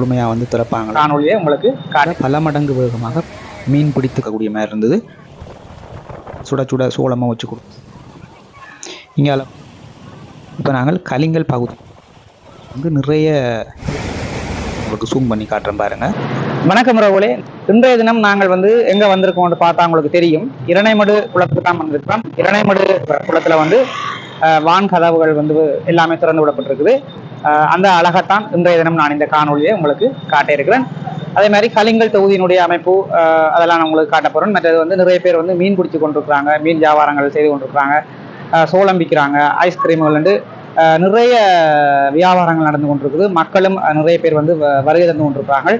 முழுமையாக வந்து திறப்பாங்க காணொலியை உங்களுக்கு பல மடங்கு வேகமாக மீன் பிடித்துக்கக்கூடிய மாதிரி இருந்தது. சுட சுட சோளமாக வச்சு கொடு இங்கே இப்போ நாங்கள் கலிங்கல் பகுதி. வந்து நிறைய உங்களுக்கு ஜூம் பண்ணி காட்டுறேன் பாருங்க. வணக்கம் ரவுலே இன்றைய தினம் நாங்கள் வந்து எங்க வந்திருக்கோம்னு பார்த்தா உங்களுக்கு தெரியும். இரணைமடு குளத்துக்கு தான் வந்திருக்கிறோம். இரணைமடு குளத்துல வந்து வான் கதவுகள் வந்து எல்லாமே திறந்து விடப்பட்டிருக்குது. அந்த அழகைத்தான் இன்றைய தினம் நான் இந்த காணொலியை உங்களுக்கு காட்ட இருக்கிறேன் அதே மாதிரி கலிங்கல் தொகுதியினுடைய அமைப்பு அதெல்லாம் நான் உங்களுக்கு காட்ட போகிறேன் மற்றது வந்து நிறைய பேர் வந்து மீன் பிடிச்சி கொண்டிருக்கிறாங்க மீன் வியாபாரங்கள் செய்து கொண்டிருக்கிறாங்க சோளம் விற்கிறாங்க ஐஸ்கிரீம்கள் வந்து நிறைய வியாபாரங்கள் நடந்து கொண்டிருக்குது. மக்களும் நிறைய பேர் வந்து வ- வருகை தந்து கொண்டிருக்கிறாங்க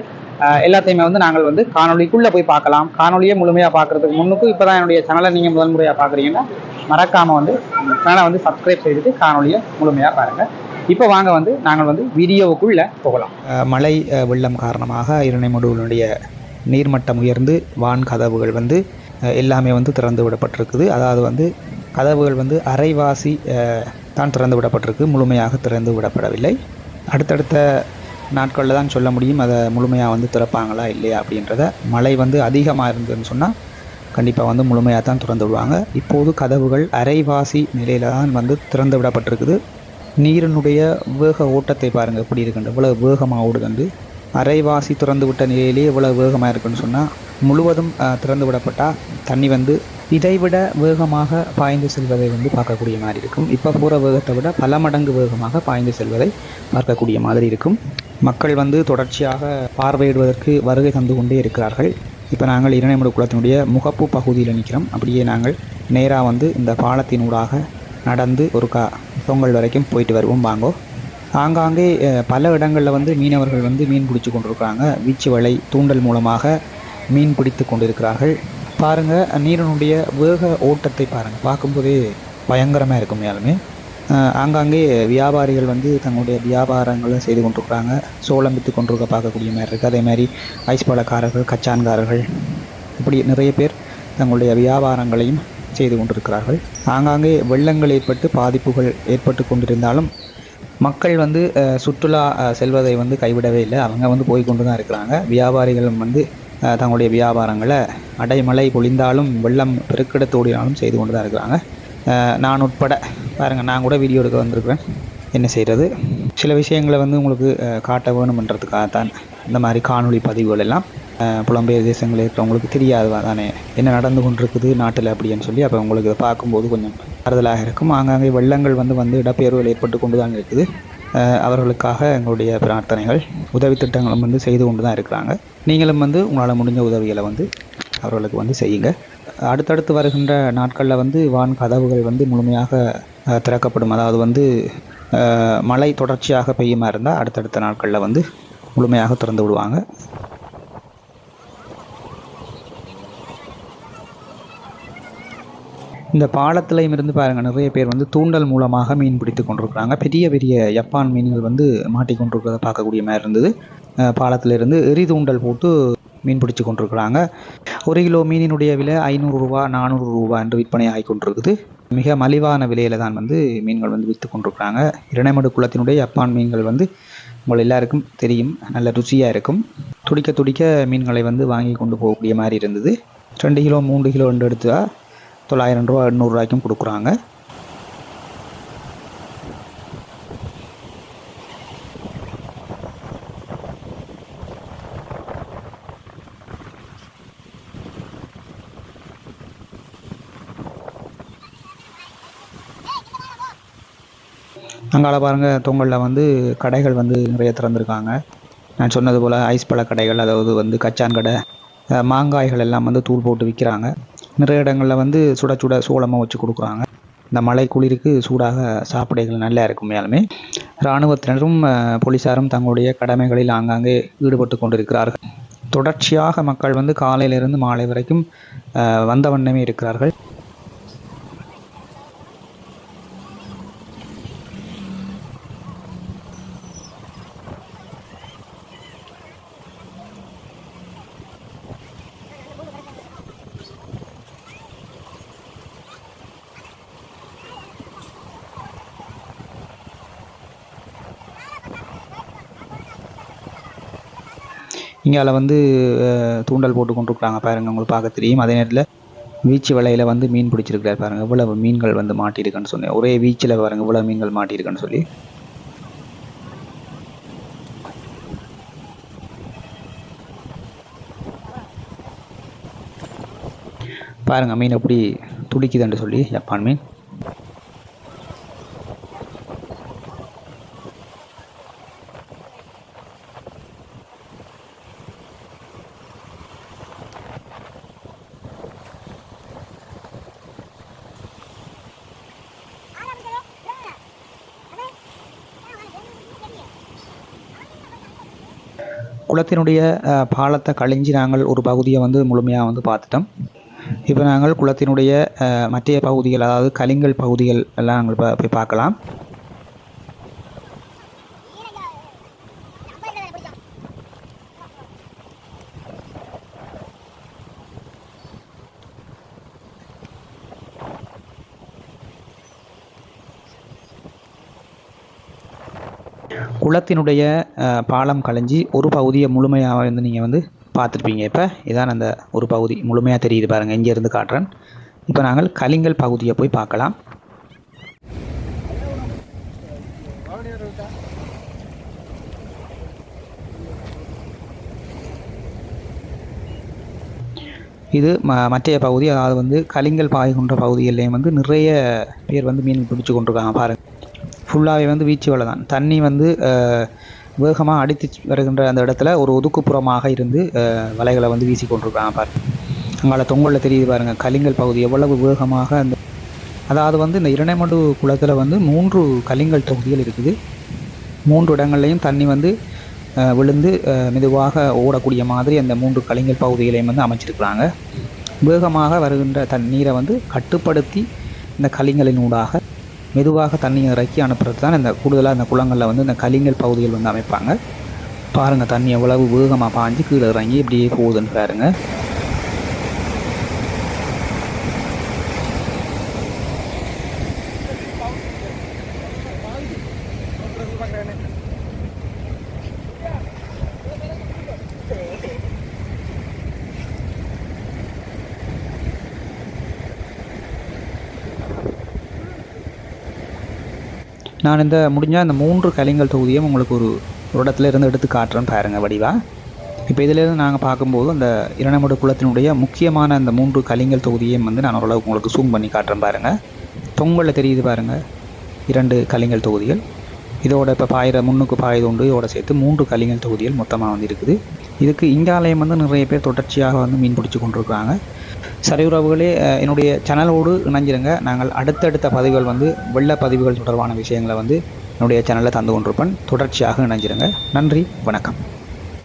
எல்லாத்தையுமே வந்து நாங்கள் வந்து காணொலிக்குள்ளே போய் பார்க்கலாம். காணொலியை முழுமையாக பார்க்கறதுக்கு முன்னுக்கும் இப்பதான் என்னுடைய சேனலை நீங்கள் முதல் முறையாக பார்க்குறீங்கன்னா மறக்காமல் வந்து சேனலை வந்து சப்ஸ்கிரைப் செய்துட்டு காணொலியை முழுமையாக பாருங்கள் இப்போ வாங்க வந்து நாங்கள் வந்து வீடியோவுக்குள்ள போகலாம். மழை வெள்ளம் காரணமாக இரணைமடுவினுடைய நீர்மட்டம் உயர்ந்து வான் கதவுகள் வந்து எல்லாமே வந்து திறந்து விடப்பட்டிருக்குது. அதாவது வந்து கதவுகள் வந்து அரைவாசி தான் திறந்து விடப்பட்டிருக்கு. முழுமையாக திறந்து விடப்படவில்லை. அடுத்தடுத்த நாட்களில் தான் சொல்ல முடியும் அதை முழுமையாக வந்து திறப்பாங்களா இல்லையா அப்படின்றத. மழை வந்து அதிகமாக இருந்ததுன்னு சொன்னால் கண்டிப்பாக வந்து முழுமையாக தான் திறந்து விடுவாங்க. இப்போது கதவுகள் அரைவாசி நிலையில தான் வந்து திறந்து விடப்பட்டிருக்குது. நீரினுடைய வேக ஓட்டத்தை பாருங்கள் எப்படி இருக்குண்டு இவ்வளோ வேகமாக ஓடுதுண்டு அரைவாசி திறந்து விட்ட நிலையிலே இவ்வளோ வேகமாக இருக்குன்னு சொன்னால் முழுவதும் திறந்து விடப்பட்டால் தண்ணி வந்து இதைவிட வேகமாக பாய்ந்து செல்வதை வந்து பார்க்கக்கூடிய மாதிரி இருக்கும். இப்போ போகிற வேகத்தை விட பல மடங்கு வேகமாக பாய்ந்து செல்வதை பார்க்கக்கூடிய மாதிரி இருக்கும். மக்கள் வந்து தொடர்ச்சியாக பார்வையிடுவதற்கு வருகை தந்து கொண்டே இருக்கிறார்கள். இப்போ நாங்கள் இரணைமுடு குளத்தினுடைய முகப்பு பகுதியில் நிற்கிறோம் அப்படியே நாங்கள் நேராக வந்து இந்த பாலத்தினூடாக நடந்து ஒரு கா பொங்கல் வரைக்கும் போயிட்டு வருவோம் வாங்கோ. ஆங்காங்கே பல இடங்களில் வந்து மீனவர்கள் வந்து மீன் பிடிச்சி கொண்டிருக்கிறாங்க. வீச்சு வலை தூண்டல் மூலமாக மீன் பிடித்து கொண்டிருக்கிறார்கள். பாருங்கள் நீரினுடைய வேக ஓட்டத்தை பாருங்கள் பார்க்கும்போதே பயங்கரமாக இருக்கும் மேலுமே. ஆங்காங்கே வியாபாரிகள் வந்து தங்களுடைய வியாபாரங்களை செய்து கொண்டிருக்கிறாங்க. சோளம் விற்று கொண்டிருக்க பார்க்கக்கூடிய மாதிரி இருக்குது அதே மாதிரி ஐஸ் பழக்காரர்கள் கச்சான்காரர்கள் இப்படி நிறைய பேர் தங்களுடைய வியாபாரங்களையும் செய்து கொண்டிருக்கிறார்கள். ஆங்காங்கே வெள்ளங்கள் ஏற்பட்டு பாதிப்புகள் ஏற்பட்டு கொண்டிருந்தாலும் மக்கள் வந்து சுற்றுலா செல்வதை வந்து கைவிடவே இல்லை. அவங்க வந்து போய் கொண்டு தான் இருக்கிறாங்க. வியாபாரிகளும் வந்து தங்களுடைய வியாபாரங்களை அடைமழை பொழிந்தாலும் வெள்ளம் பெருக்கெடுத்தோடினாலும் செய்து கொண்டு தான் இருக்கிறாங்க. நான் உட்பட பாருங்கள் நான் கூட வீடியோ எடுக்க வந்திருக்கிறேன். என்ன செய்கிறது சில விஷயங்களை வந்து உங்களுக்கு காட்ட காட்ட வேணுமன்றதுக்காகத்தான் இந்த மாதிரி காணொளி பதிவுகள் எல்லாம் புலம்பெயர் தேசங்களில் இருக்கிறவங்களுக்கு தெரியாது தானே? என்ன நடந்து கொண்டிருக்குது நாட்டில் அப்படின்னு சொல்லி அப்போ உங்களுக்கு இதை பார்க்கும்போது கொஞ்சம் ஆறுதலாக இருக்கும். ஆங்காங்கே வெள்ளங்கள் வந்து வந்து இடப்பெயர்வுகள் ஏற்பட்டு கொண்டு தான் இருக்குது அவர்களுக்காக எங்களுடைய பிரார்த்தனைகள் உதவி திட்டங்களும் வந்து செய்து கொண்டு தான் இருக்கிறாங்க. நீங்களும் வந்து உங்களால் முடிஞ்ச உதவிகளை வந்து அவர்களுக்கு வந்து செய்யுங்க. அடுத்தடுத்து வருகின்ற நாட்களில் வந்து வான் கதவுகள் வந்து முழுமையாக திறக்கப்படும். அதாவது வந்து மழை தொடர்ச்சியாக பெய்யுமா இருந்தால் அடுத்தடுத்த நாட்களில் வந்து முழுமையாக திறந்து விடுவாங்க. இந்த பாலத்திலையும் இருந்து பாருங்கள் நிறைய பேர் வந்து தூண்டல் மூலமாக மீன் பிடித்து கொண்டிருக்கிறாங்க. பெரிய பெரிய ஜப்பான் மீன்கள் வந்து மாட்டிக்கொண்டிருக்கிறத பார்க்கக்கூடிய மாதிரி இருந்தது. பாலத்திலிருந்து எரி தூண்டல் போட்டு மீன் பிடிச்சு கொண்டிருக்கிறாங்க. ஒரு கிலோ மீனினுடைய விலை ஐநூறு ரூபா நானூறு ரூபா என்று விற்பனை ஆகி கொண்டிருக்குது. மிக மலிவான விலையில தான் வந்து மீன்கள் வந்து விற்று கொண்டிருக்கிறாங்க. இரணைமடு குளத்தினுடைய ஜப்பான் மீன்கள் வந்து உங்கள் எல்லாருக்கும் தெரியும் நல்ல ருசியாக இருக்கும். துடிக்க துடிக்க மீன்களை வந்து வாங்கி கொண்டு போகக்கூடிய மாதிரி இருந்தது. ரெண்டு கிலோ மூன்று கிலோ ரெண்டு எடுத்தா தொள்ளாயிரம் ரூபா எண்ணூறுரூவாய்க்கும் கொடுக்குறாங்க. அங்கால பாருங்கள் தொங்கலில் வந்து கடைகள் வந்து நிறைய திறந்துருக்காங்க. நான் சொன்னது போல் ஐஸ் பழ கடைகள் அதாவது வந்து கச்சான் கடை அஹ் மாங்காய்கள் எல்லாம் வந்து தூள் போட்டு விற்கிறாங்க. நிறைய இடங்களில் வந்து சுட சுட சோளமாக வச்சு கொடுக்குறாங்க. இந்த மழை குளிருக்கு சூடாக சாப்பிடைகள் நல்லா இருக்கும் மேலுமே. இராணுவத்தினரும் போலீஸாரும் போலீசாரும் தங்களுடைய கடமைகளில் ஆங்காங்கே ஈடுபட்டு கொண்டிருக்கிறார்கள். தொடர்ச்சியாக மக்கள் வந்து காலையிலிருந்து மாலை வரைக்கும் வந்த வண்ணமே இருக்கிறார்கள். இங்கே அதில் வந்து தூண்டல் போட்டு கொண்டிருக்கிறாங்க பாருங்க உங்களுக்கு பார்க்க தெரியும். அதே நேரத்தில் வீச்சு வலையில் வந்து மீன் பிடிச்சிருக்கிறார் பாருங்க. இவ்வளவு மீன்கள் வந்து மாட்டியிருக்குன்னு சொன்னேன் ஒரே வீச்சில் பாருங்க இவ்வளோ மீன்கள் மாட்டியிருக்குன்னு சொல்லி. பாருங்க மீன் எப்படி துடிக்குதுன்னு சொல்லி ஜப்பான் மீன். குளத்தினுடைய பாலத்தை கழிஞ்சு நாங்கள் ஒரு பகுதியை வந்து முழுமையாக வந்து பார்த்துட்டோம். இப்போ நாங்கள் குளத்தினுடைய மற்ற பகுதிகள் அதாவது கலிங்கல் பகுதிகள் எல்லாம் நாங்கள் போய் பார்க்கலாம். குளத்தினுடைய பாலம் கலைஞ்சி ஒரு பகுதியை முழுமையாக வந்து நீங்கள் வந்து பார்த்துருப்பீங்க. இப்போ இதான் அந்த ஒரு பகுதி முழுமையாக தெரியுது பாருங்கள் இங்கேருந்து காட்டுறேன். இப்போ நாங்கள் கலிங்கல் பகுதியை போய் பார்க்கலாம். இது ம மற்றைய பகுதி அதாவது வந்து கலிங்கல் பாய்கின்ற பகுதிகள்லேயும் வந்து நிறைய பேர் வந்து மீன் பிடிச்சு கொண்டிருக்காங்க பாருங்கள் ஃபுல்லாகவே வந்து வீச்சு வலை தான். தண்ணி வந்து வேகமாக அடித்து வருகின்ற அந்த இடத்துல ஒரு ஒதுக்குப்புறமாக இருந்து வலைகளை வந்து வீசி கொண்டிருக்காங்க பாருங்க. அங்கால தொங்கலில் தெரியுது பாருங்கள் கலிங்கல் பகுதி எவ்வளவு வேகமாக அந்த அதாவது வந்து இந்த இரணைமடு குளத்தில் வந்து மூன்று கலிங்கல் தொகுதிகள் இருக்குது. மூன்று இடங்கள்லையும் தண்ணி வந்து விழுந்து மெதுவாக ஓடக்கூடிய மாதிரி அந்த மூன்று கலிங்கல் பகுதிகளையும் வந்து அமைச்சிருக்கிறாங்க. வேகமாக வருகின்ற தண்ணீரை வந்து கட்டுப்படுத்தி இந்த கலிங்கலின் ஊடாக மெதுவாக தண்ணி இறக்கி அனுப்புறது தான் இந்த கூடுதலாக இந்த குளங்களில் வந்து இந்த கலிங்கல் பகுதிகள் வந்து அமைப்பாங்க. பாருங்கள் தண்ணி எவ்வளவு வேகமாக பாஞ்சு கீழே இறங்கி இப்படியே போகுதுன்னு பாருங்கள் நான் இந்த முடிஞ்சால் இந்த மூன்று கலிங்கல் தொகுதியும் உங்களுக்கு ஒரு ஒரு இடத்துல இருந்து எடுத்து காட்டுறேன் பாருங்கள் வடிவா. இப்போ இதிலேருந்து நாங்கள் பார்க்கும்போது அந்த இரணமடு குளத்தினுடைய முக்கியமான அந்த மூன்று கலிங்கல் தொகுதியையும் வந்து நான் ஓரளவுக்கு உங்களுக்கு சூம் பண்ணி காட்டுறேன் பாருங்கள் தொங்கலில் தெரியுது பாருங்கள் இரண்டு கலிங்கல் தொகுதிகள். இதோட இப்போ பாயிர முன்னுக்கு பாயுது உண்டு இதோட சேர்த்து மூன்று கலிங்கல் தொகுதிகள் மொத்தமாக வந்து இருக்குது. இதுக்கு இங்காலயம் வந்து நிறைய பேர் தொடர்ச்சியாக வந்து மீன் பிடிச்சி கொண்டிருக்கிறாங்க. சரி உறவுகளே என்னுடைய சேனலோடு இணைஞ்சிருங்க. நாங்கள் அடுத்தடுத்த பதிவுகள் வந்து வெள்ள பதிவுகள் தொடர்பான விஷயங்களை வந்து என்னுடைய சேனலில் தந்து கொண்டிருப்பேன். தொடர்ச்சியாக இணைஞ்சிருங்க. நன்றி வணக்கம்.